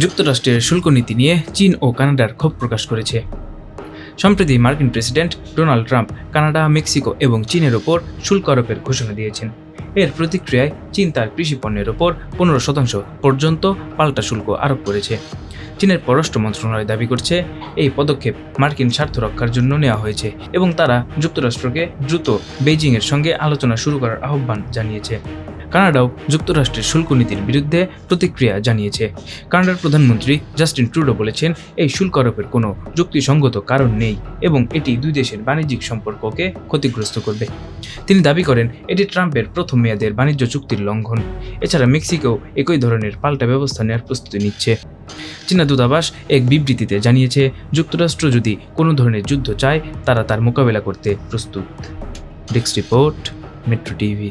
যুক্তরাষ্ট্রের শুল্ক নীতি নিয়ে চীন ও কানাডার ক্ষোভ প্রকাশ করেছে। সম্প্রতি মার্কিন president Donald Trump Canada, Mexico এবং চীনের ওপর শুল্ক আরোপের ঘোষণা দিয়েছেন। এর প্রতিক্রিয়ায় চীন তার কৃষি পণ্যের ওপর পনেরো শতাংশ পর্যন্ত পাল্টা শুল্ক আরোপ করেছে। চীনের পররাষ্ট্র মন্ত্রণালয় দাবি করছে, এই পদক্ষেপ মার্কিন স্বার্থ রক্ষার জন্য নেওয়া হয়েছে এবং তারা যুক্তরাষ্ট্রকে দ্রুত বেইজিংয়ের সঙ্গে আলোচনা শুরু করার আহ্বান জানিয়েছে। কানাডাও যুক্তরাষ্ট্রের শুল্ক নীতির বিরুদ্ধে প্রতিক্রিয়া জানিয়েছে। কানাডার প্রধানমন্ত্রী জাস্টিন ট্রুডো বলেছেন, এই শুল্ক আরোপের কোনো যুক্তিসঙ্গত কারণ নেই এবং এটি দুই দেশের বাণিজ্যিক সম্পর্ককে ক্ষতিগ্রস্ত করবে। তিনি দাবি করেন, এটি ট্রাম্পের প্রথম মেয়াদের বাণিজ্য চুক্তির লঙ্ঘন। এছাড়া মেক্সিকো একই ধরনের পাল্টা ব্যবস্থা নেওয়ার প্রস্তুতি নিচ্ছে। চীনা দূতাবাস এক বিবৃতিতে জানিয়েছে, যুক্তরাষ্ট্র যদি কোনো ধরনের যুদ্ধ চায়, তারা তার মোকাবেলা করতে প্রস্তুত। Desk report, metro TV.